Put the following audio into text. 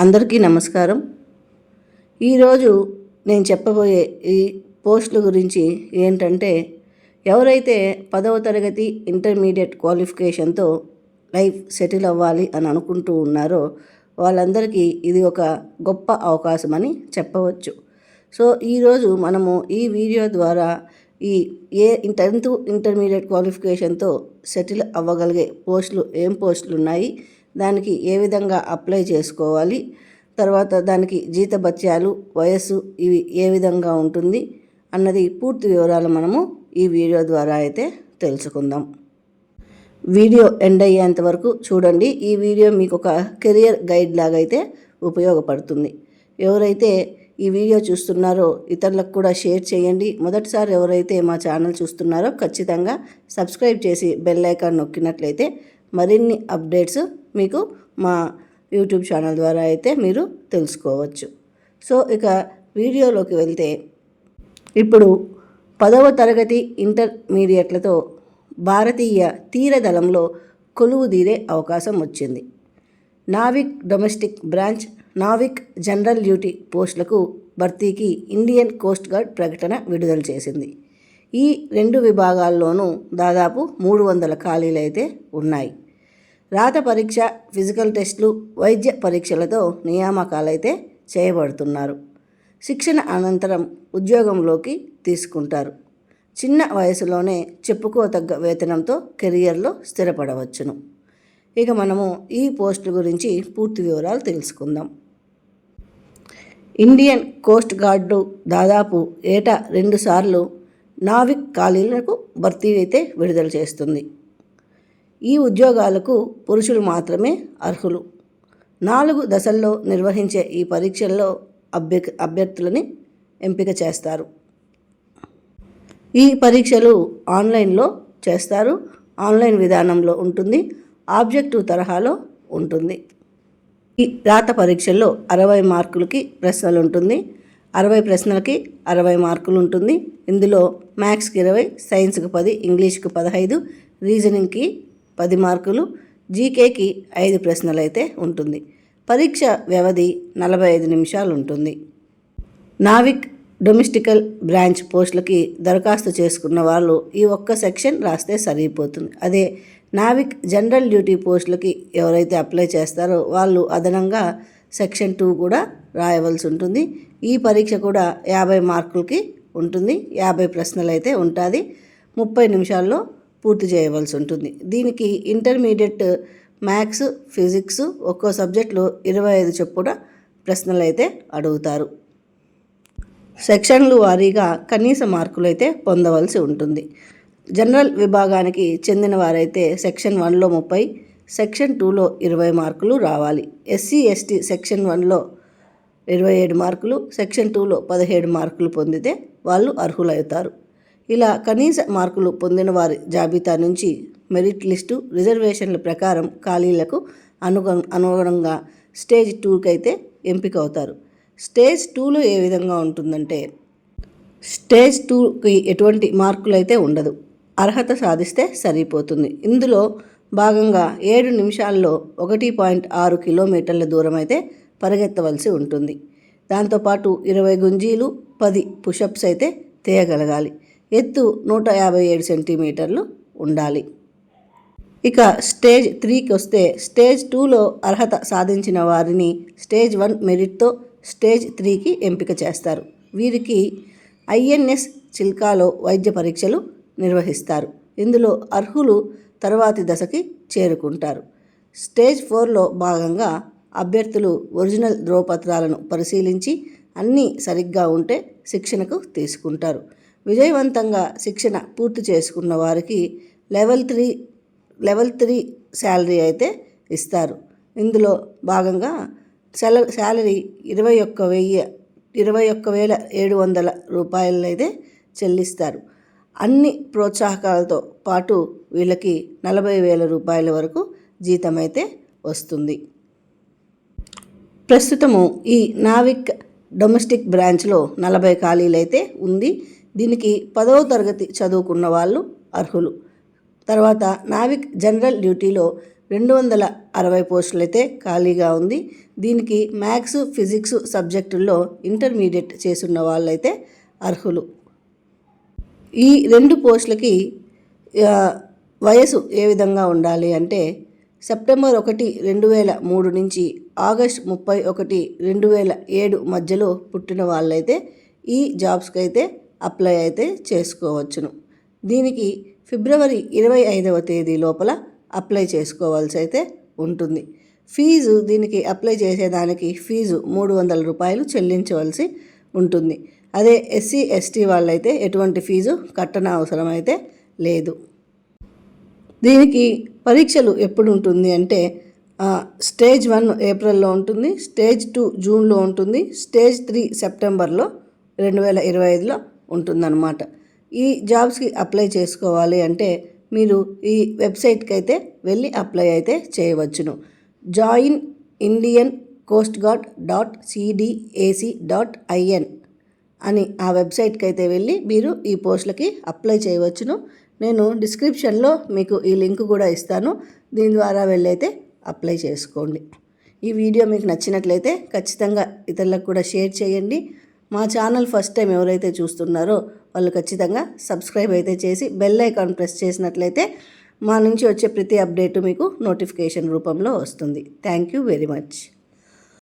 అందరికీ నమస్కారం. ఈరోజు నేను చెప్పబోయే ఈ పోస్టుల గురించి ఏంటంటే ఎవరైతే పదవ తరగతి ఇంటర్మీడియట్ క్వాలిఫికేషన్తో లైఫ్ సెటిల్ అవ్వాలి అని అనుకుంటూ ఉన్నారో వాళ్ళందరికీ ఇది ఒక గొప్ప అవకాశం అని చెప్పవచ్చు. సో ఈరోజు మనము ఈ వీడియో ద్వారా ఈ ఏ టెన్త్ ఇంటర్మీడియట్ క్వాలిఫికేషన్తో సెటిల్ అవ్వగలిగే పోస్టులు ఏం పోస్టులు ఉన్నాయి దానికి ఏ విధంగా అప్లై చేసుకోవాలి తర్వాత దానికి జీతభత్యాలు వయస్సు ఇవి ఏ విధంగా ఉంటుంది అన్నది పూర్తి వివరాలు మనము ఈ వీడియో ద్వారా అయితే తెలుసుకుందాం. వీడియో ఎండ్ అయ్యేంత వరకు చూడండి. ఈ వీడియో మీకు ఒక కెరియర్ గైడ్ లాగా అయితే ఉపయోగపడుతుంది. ఎవరైతే ఈ వీడియో చూస్తున్నారో ఇతరులకు కూడా షేర్ చేయండి. మొదటిసారి ఎవరైతే మా ఛానల్ చూస్తున్నారో ఖచ్చితంగా సబ్స్క్రైబ్ చేసి బెల్ ఐకాన్ నొక్కినట్లయితే మరిన్ని అప్డేట్స్ మీకు మా యూట్యూబ్ ఛానల్ ద్వారా అయితే మీరు తెలుసుకోవచ్చు. సో ఇక వీడియోలోకి వెళ్తే ఇప్పుడు పదవ తరగతి ఇంటర్మీడియట్లతో భారతీయ తీరదళంలో కొలువు తీరే అవకాశం వచ్చింది. Navik domestic branch Navik general duty పోస్టులకు భర్తీకి ఇండియన్ కోస్ట్ గార్డ్ ప్రకటన విడుదల చేసింది. ఈ రెండు విభాగాల్లోనూ దాదాపు మూడు వందల ఖాళీలు అయితే ఉన్నాయి. రాత పరీక్ష ఫిజికల్ టెస్టులు వైద్య పరీక్షలతో నియామకాలైతే చేయబడుతున్నారు. శిక్షణ అనంతరం ఉద్యోగంలోకి తీసుకుంటారు. చిన్న వయసులోనే చెప్పుకోతగ్గ వేతనంతో కెరియర్లో స్థిరపడవచ్చును. ఇక మనము ఈ పోస్టుల గురించి పూర్తి వివరాలు తెలుసుకుందాం. ఇండియన్ కోస్ట్ గార్డు దాదాపు ఏటా రెండుసార్లు నావిక్ ఖాళీలకు భర్తీ అయితే విడుదల చేస్తుంది. ఈ ఉద్యోగాలకు పురుషులు మాత్రమే అర్హులు. నాలుగు దశల్లో నిర్వహించే ఈ పరీక్షల్లో అభ్య అభ్యర్థులని ఎంపిక చేస్తారు. ఈ పరీక్షలు ఆన్లైన్లో చేస్తారు. ఆన్లైన్ విధానంలో ఉంటుంది. ఆబ్జెక్టివ్ తరహాలో ఉంటుంది. ఈ రాత పరీక్షల్లో అరవై మార్కులకి ప్రశ్నలు ఉంటుంది అరవై ప్రశ్నలకి అరవై మార్కులు ఉంటుంది ఇందులో మ్యాథ్స్కి ఇరవై సైన్స్కి పది ఇంగ్లీష్కి పదహైదు రీజనింగ్కి పది మార్కులు జీకేకి ఐదు ప్రశ్నలు అయితే ఉంటుంది. పరీక్ష వ్యవధి నలభై ఐదు నిమిషాలు ఉంటుంది. నావిక్ డొమెస్టికల్ బ్రాంచ్ పోస్టులకి దరఖాస్తు చేసుకున్న వాళ్ళు ఈ ఒక్క సెక్షన్ రాస్తే సరిపోతుంది. అదే నావిక్ జనరల్ డ్యూటీ పోస్టులకి ఎవరైతే అప్లై చేస్తారో వాళ్ళు అదనంగా సెక్షన్ టూ కూడా రాయవలసి ఉంటుంది. ఈ పరీక్ష కూడా యాభై మార్కులకి ఉంటుంది. యాభై ప్రశ్నలు అయితే ఉంటుంది. ముప్పై నిమిషాల్లో పూర్తి చేయవలసి ఉంటుంది. దీనికి ఇంటర్మీడియట్ మ్యాథ్స్ ఫిజిక్స్ ఒక్కో సబ్జెక్టులో ఇరవై ఐదు చొప్పున ప్రశ్నలు అయితే అడుగుతారు. సెక్షన్లు వారీగా కనీస మార్కులు అయితే పొందవలసి ఉంటుంది. జనరల్ విభాగానికి చెందిన వారైతే సెక్షన్ వన్లో ముప్పై సెక్షన్ టూలో ఇరవై మార్కులు రావాలి. ఎస్సీ ఎస్టీ సెక్షన్ వన్లో ఇరవై ఏడు మార్కులు సెక్షన్ టూలో పదిహేడు మార్కులు పొందితే వాళ్ళు అర్హులవుతారు. ఇలా కనీస మార్కులు పొందిన వారి జాబితా నుంచి మెరిట్ లిస్టు రిజర్వేషన్ల ప్రకారం ఖాళీలకు అనుగు అనుగుణంగా స్టేజ్ టూకి అయితే ఎంపిక అవుతారు స్టేజ్ టూలో ఏ విధంగా ఉంటుందంటే స్టేజ్ టూకి ఎటువంటి మార్కులు అయితే ఉండదు. అర్హత సాధిస్తే సరిపోతుంది. ఇందులో భాగంగా ఏడు నిమిషాల్లో ఒకటి పాయింట్ ఆరు కిలోమీటర్ల దూరం అయితే పరిగెత్తవలసి ఉంటుంది. దాంతోపాటు ఇరవై గుంజీలు పది పుషప్స్ అయితే తీయగలగాలి. ఎత్తు నూట యాభై ఏడు సెంటీమీటర్లు ఉండాలి. ఇక స్టేజ్ త్రీకి వస్తే స్టేజ్ టూలో అర్హత సాధించిన వారిని స్టేజ్ వన్ మెరిట్తో స్టేజ్ త్రీకి ఎంపిక చేస్తారు. వీరికి ఐఎన్ఎస్ చిల్కాలో వైద్య పరీక్షలు నిర్వహిస్తారు. ఇందులో అర్హులు తర్వాతి దశకి చేరుకుంటారు. స్టేజ్ ఫోర్లో భాగంగా అభ్యర్థులు ఒరిజినల్ ధ్రువపత్రాలను పరిశీలించి అన్నీ సరిగ్గా ఉంటే శిక్షణకు తీసుకుంటారు. విజయవంతంగా శిక్షణ పూర్తి చేసుకున్న వారికి level three level three salary అయితే ఇస్తారు. ఇందులో భాగంగా సెల శాలరీ ఇరవై ఒక్క వెయ్యి ఇరవై ఒక్క వేల ఏడు వందల రూపాయలైతే చెల్లిస్తారు. అన్ని ప్రోత్సాహకాలతో పాటు వీళ్ళకి నలభై వేల రూపాయల వరకు జీతం అయితే వస్తుంది. ప్రస్తుతము ఈ నావిక్ డొమెస్టిక్ బ్రాంచ్లో నలభై ఖాళీలు అయితే ఉంది. దీనికి పదవ తరగతి చదువుకున్న వాళ్ళు అర్హులు. తర్వాత నావిక్ జనరల్ డ్యూటీలో రెండు వందల అరవై పోస్టులు అయితే ఖాళీగా ఉంది. దీనికి మ్యాథ్స్ ఫిజిక్స్ సబ్జెక్టుల్లో ఇంటర్మీడియట్ చేసున్న వాళ్ళైతే అర్హులు. ఈ రెండు పోస్టులకి వయసు ఏ విధంగా ఉండాలి అంటే సెప్టెంబర్ ఒకటి రెండు వేల మూడు నుంచి ఆగస్ట్ ముప్పై ఒకటి రెండు వేల ఏడు మధ్యలో పుట్టిన వాళ్ళైతే ఈ జాబ్స్కి అయితే అప్లై అయితే చేసుకోవచ్చును. దీనికి ఫిబ్రవరి ఇరవై ఐదవ తేదీ లోపల అప్లై చేసుకోవాల్సి అయితే ఉంటుంది. ఫీజు దీనికి అప్లై చేసేదానికి ఫీజు మూడు వందల రూపాయలు చెల్లించవలసి ఉంటుంది. అదే ఎస్సీ ఎస్టీ వాళ్ళైతే ఎటువంటి ఫీజు కట్టన అవసరం అయితే లేదు. దీనికి పరీక్షలు ఎప్పుడు ఉంటుంది అంటే స్టేజ్ వన్ ఏప్రిల్లో ఉంటుంది స్టేజ్ టూ జూన్లో ఉంటుంది స్టేజ్ త్రీ సెప్టెంబర్లో రెండు వేల ఇరవై ఐదులో ఉంటుందన్నమాట. ఈ జాబ్స్కి అప్లై చేసుకోవాలి అంటే మీరు ఈ వెబ్సైట్కి అయితే వెళ్ళి అప్లై అయితే చేయవచ్చును. Join Indian coast guard dot CDAC dot IN అని ఆ వెబ్సైట్కి అయితే వెళ్ళి మీరు ఈ పోస్టులకి అప్లై చేయవచ్చును. నేను డిస్క్రిప్షన్లో మీకు ఈ లింక్ కూడా ఇస్తాను. దీని ద్వారా వెళ్ళైతే అప్లై చేసుకోండి. ఈ వీడియో మీకు నచ్చినట్లయితే ఖచ్చితంగా ఇతరులకు కూడా షేర్ చేయండి. మా ఛానల్ ఫస్ట్ టైం ఎవరైతే చూస్తున్నారో వాళ్ళు ఖచ్చితంగా సబ్స్క్రైబ్ అయితే చేసి బెల్ ఐకాన్ ప్రెస్ చేసినట్లయితే మా నుంచి వచ్చే ప్రతి అప్డేటు మీకు నోటిఫికేషన్ రూపంలో వస్తుంది. Thank you very much.